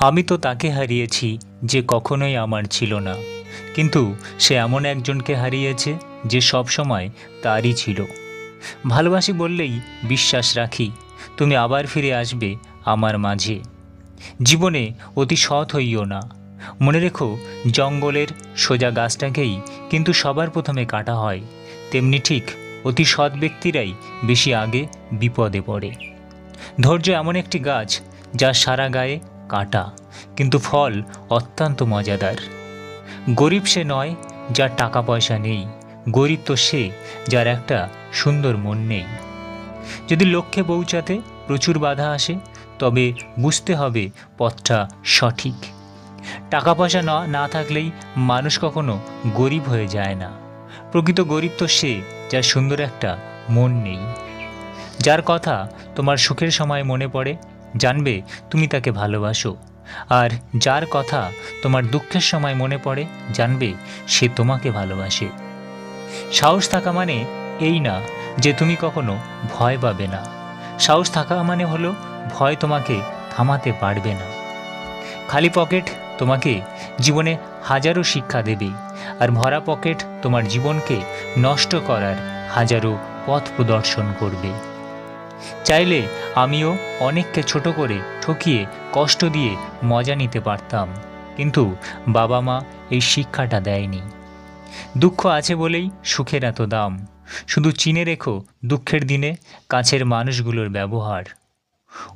আমি তো তাকে হারিয়েছি, যে কখনোই আমার ছিল না। কিন্তু সে এমন একজনকে হারিয়েছে, যে সব সময় তারই ছিল। ভালোবাসি বললেই বিশ্বাস রাখি, তুমি আবার ফিরে আসবে আমার মাঝে। জীবনে অতি সৎ হইও না। মনে রেখো, জঙ্গলের সোজা গাছটাকেই কিন্তু সবার প্রথমে কাটা হয়। তেমনি ঠিক অতি সৎ ব্যক্তিরাই বেশি আগে বিপদে পড়ে। ধৈর্য এমন একটি গাছ, যা সারা গায়ে কাটা, কিন্তু ফল অত্যন্ত মজাদার। গরিব সে নয় যার টাকা পয়সা নেই, গরিব তো সে যার একটা সুন্দর মন নেই। যদি লক্ষ্যে পৌঁছাতে প্রচুর বাধা আসে, তবে বুঝতে হবে পথটা সঠিক। টাকা পয়সা না না থাকলেই মানুষ কখনো গরিব হয়ে যায় না। প্রকৃত গরিব তো সে যার সুন্দর একটা মন নেই। যার কথা তোমার সুখের সময় মনে পড়ে জানবে তুমি তাকে ভালোবাসো। আর যার কথা তোমার দুঃখের সময় মনে পড়ে, জানবে সে তোমাকে ভালোবাসে। সাহস থাকা মানে এই না যে তুমি কখনো ভয় পাবে না। সাহস থাকা মানে হলো ভয় তোমাকে থামাতে পারবে না। খালি পকেট তোমাকে জীবনে হাজারো শিক্ষা দেবে আর ভরা পকেট তোমার জীবনকে নষ্ট করার হাজারো পথ প্রদর্শন করবে। চাইলে আমিও অনেককে ছোট করে ঠকিয়ে কষ্ট দিয়ে মজা নিতে পারতাম। কিন্তু বাবা মা এই শিক্ষাটা দেয়নি। দুঃখ আছে বলেই সুখের এত দাম। শুধু চিনে রেখো দুঃখের দিনে কাছের মানুষগুলোর ব্যবহার।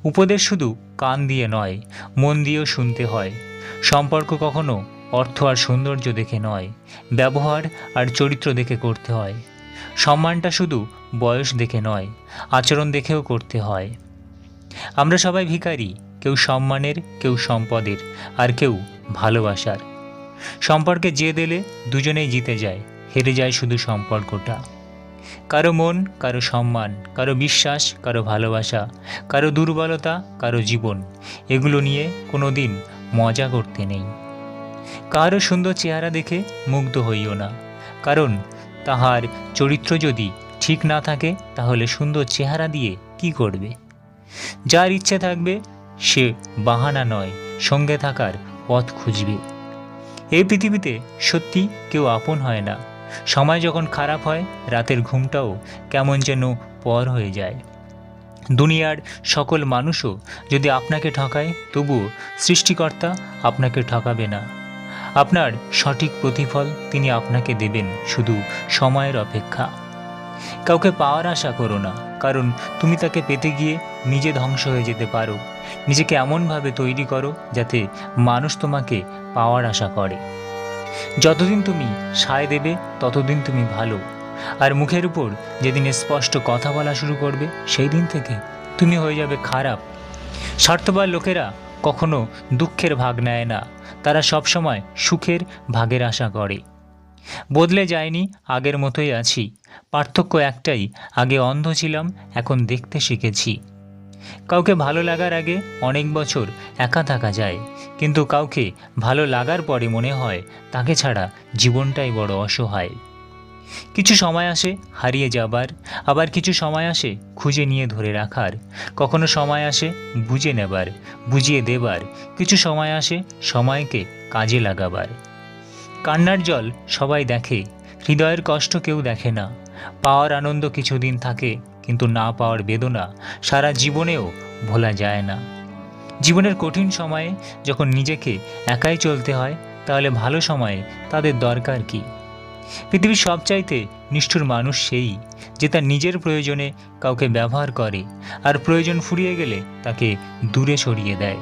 উপদেশ শুধু কান দিয়ে নয়, মন দিয়েও শুনতে হয়। সম্পর্ক কখনো অর্থ আর সৌন্দর্য দেখে নয়, ব্যবহার আর চরিত্র দেখে করতে হয়। সম্মানটা শুধু বয়স দেখে নয়, আচরণ দেখেও করতে হয়। আমরা সবাই ভিখারি, কেউ সম্মানের, কেউ সম্পদের, আর কেউ ভালোবাসার। সম্পর্কে যে দিলে দুজনেই জিতে যায়, হেরে যায় শুধু সম্পর্কটা। কারও মন, কারও সম্মান, কারও বিশ্বাস, কারও ভালোবাসা, কারও দুর্বলতা, কারও জীবন, এগুলো নিয়ে কোনো দিন মজা করতে নেই। কারও সুন্দর চেহারা দেখে মুগ্ধ হইও না, কারণ তাহার চরিত্র যদি ঠিক না থাকে, তাহলে সুন্দর চেহারা দিয়ে কি করবে? যার ইচ্ছে থাকবে, সে বাহানা নয়, সঙ্গে থাকার পথ খুঁজবে। এই পৃথিবীতে সত্যি কেউ আপন হয় না। সময় যখন খারাপ হয়, রাতের ঘুমটাও কেমন যেন পর হয়ে যায়। দুনিয়ার সকল মানুষও যদি আপনাকে ঠকায়, তবুও সৃষ্টিকর্তা আপনাকে ঠকাবে না। আপনার সঠিক প্রতিফল তিনি আপনাকে দেবেন শুধু সময়ের অপেক্ষা। কাউকে পাওয়ার আশা করো না, কারণ তুমি তাকে পেতে গিয়ে নিজে ধ্বংস হয়ে যেতে পারো। নিজেকে এমনভাবে তৈরি করো যাতে মানুষ তোমাকে পাওয়ার আশা করে। যতদিন তুমি সায় দেবে, ততদিন তুমি ভালো। আর মুখের উপর যেদিন স্পষ্ট কথা বলা শুরু করবে সেই দিন থেকে তুমি হয়ে যাবে খারাপ। স্বার্থবার লোকেরা কখনো দুঃখের ভাগ নেয় না। তারা সবসময় সুখের ভাগের আশা করে। বদলে যায়নি, আগের মতোই আছি। পার্থক্য একটাই, আগে অন্ধ ছিলাম, এখন দেখতে শিখেছি। কাউকে ভালো লাগার আগে অনেক বছর একা থাকা যায়, কিন্তু কাউকে ভালো লাগার পরে মনে হয়, তাকে ছাড়া জীবনটাই বড় অসহায়। কিছু সময় আসে হারিয়ে যাবার, আবার কিছু সময় আসে খুঁজে নিয়ে ধরে রাখার, কখনো সময় আসে বুঝে নেবার, বুঝিয়ে দেবার, কিছু সময় আসে সময়কে কাজে লাগাবার। কান্নার জল সবাই দেখে, হৃদয়ের কষ্ট কেউ দেখে না, পাওয়ার আনন্দ কিছুদিন থাকে কিন্তু না পাওয়ার বেদনা সারা জীবনেও ভোলা যায় না। জীবনের কঠিন সময়ে যখন নিজেকে একাই চলতে হয়, তাহলে ভালো সময়ে তাদের দরকার কি? পৃথিবীর সবচাইতে নিষ্ঠুর মানুষ সেই যে তার নিজের প্রয়োজনে কাউকে ব্যবহার করে আর প্রয়োজন ফুরিয়ে গেলে তাকে দূরে সরিয়ে দেয়।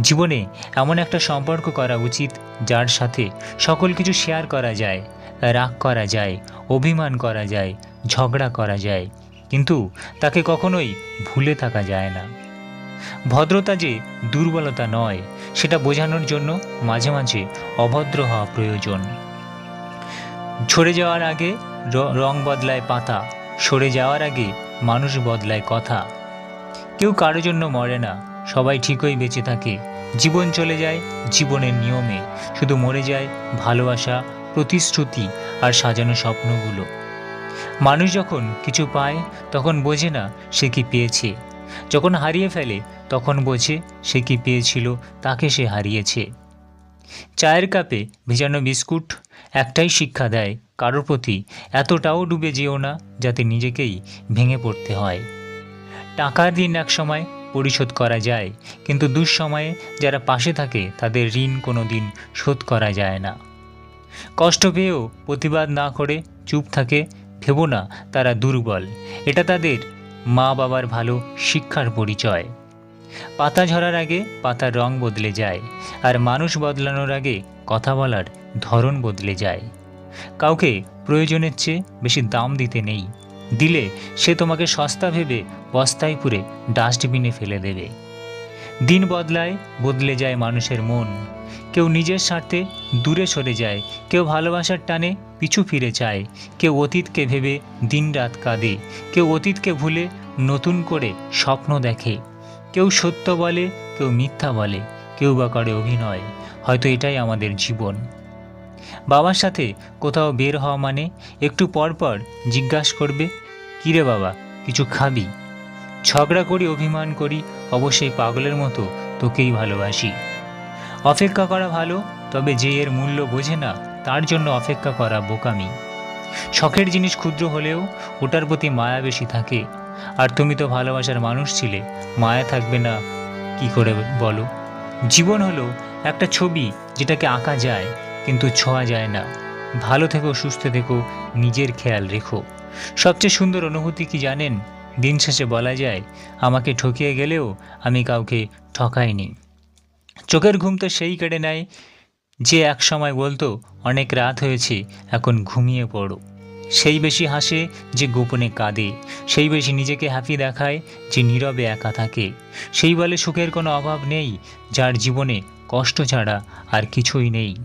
জীবনে এমন একটা সম্পর্ক করা উচিত যার সাথে সকল কিছু শেয়ার করা যায়, রাগ করা যায়, অভিমান করা যায়, ঝগড়া করা যায়, কিন্তু তাকে কখনোই ভুলে থাকা যায় না। ভদ্রতা যে দুর্বলতা নয়, সেটা বোঝানোর জন্য মাঝে মাঝে অভদ্র হওয়া প্রয়োজন। ঝরে যাওয়ার আগে র- বদলায় পাতা, সরে যাওয়ার আগে মানুষ বদলায় কথা। কেউ কারও জন্য মরে না, সবাই ঠিকই বেঁচে থাকে। জীবন চলে যায় জীবনের নিয়মে, শুধু মরে যায় ভালোবাসা, প্রতিশ্রুতি আর সাজানো স্বপ্নগুলো। মানুষ যখন কিছু পায়, তখন বোঝে না সে কি পেয়েছে। যখন হারিয়ে ফেলে, তখন বোঝে সে কি পেয়েছিল, তাকে সে হারিয়েছে। চায়ের কাপে ভেজানো বিস্কুট একটাই শিক্ষা দেয় কারোর প্রতি এতটাও ডুবে যেও না যাতে নিজেকেই ভেঙে পড়তে হয়। টাকার ঋণ এক সময় পরিশোধ করা যায়, কিন্তু দুঃসময়ে যারা পাশে থাকে তাদের ঋণ কোনো দিন শোধ করা যায় না। কষ্ট পেয়েও প্রতিবাদ না করে চুপ থাকে, ভেবো না তারা দুর্বল। এটা তাদের মা বাবার ভালো শিক্ষার পরিচয়। পাতা ঝরার আগে পাতার রং বদলে যায় আর মানুষ বদলানোর আগে কথা বলার ধরন বদলে যায়। কাউকে প্রয়োজনের চেয়ে বেশি দাম দিতে নেই। দিলে সে তোমাকে সস্তা ভেবে বস্তায় পুরে ডাস্টবিনে ফেলে দেবে। দিন বদলায়, বদলে যায় মানুষের মন। কেউ নিজের স্বার্থে দূরে সরে যায়, কেউ ভালোবাসার টানে পিছু ফিরে চায়। কেউ অতীতকে ভেবে দিনরাত কাঁদে, কেউ অতীতকে ভুলে নতুন করে স্বপ্ন দেখে। কেউ সত্য বলে, কেউ মিথ্যা বলে, কেউ বা করে অভিনয়। হয়তো এটাই আমাদের জীবন। বাবার সাথে কোথাও বের হওয়া মানে একটু পর পর জিজ্ঞাসা করবে কিরে বাবা, কিছু খাবি? ঝগড়া করি, অভিমান করি, অবশ্যই পাগলের মতো তোকেই ভালোবাসি। অপেক্ষা করা ভালো, তবে যে এর মূল্য বোঝে না, তার জন্য অপেক্ষা করা বোকামি। শখের জিনিস ক্ষুদ্র হলেও ওটার প্রতি মায়া বেশি থাকে। আর তুমি তো ভালোবাসার মানুষ ছিলে, মায়া থাকবে না, কি করে বলো? জীবন হলো একটা ছবি যেটাকে আঁকা যায়, কিন্তু ছোঁয়া যায় না। ভালো থেকো, সুস্থ থেকো, নিজের খেয়াল রেখো। সবচেয়ে সুন্দর অনুভূতি কি জানেন? দিন শেষে বলা যায়, আমাকে ঠকিয়ে গেলেও আমি কাউকে ঠকাইনি। চোখের ঘুম তো সেই কেড়ে নেয় যে এক সময় বলতো, অনেক রাত হয়েছে, এখন ঘুমিয়ে পড়ো। সেই বেশি হাসে যে গোপনে কাঁদে, সেই বেশি নিজেকে হ্যাপি দেখায় যে নীরবে একা থাকে। সেই বলে সুখের কোনো অভাব নেই, যার জীবনে কষ্ট ছাড়া আর কিছুই নেই।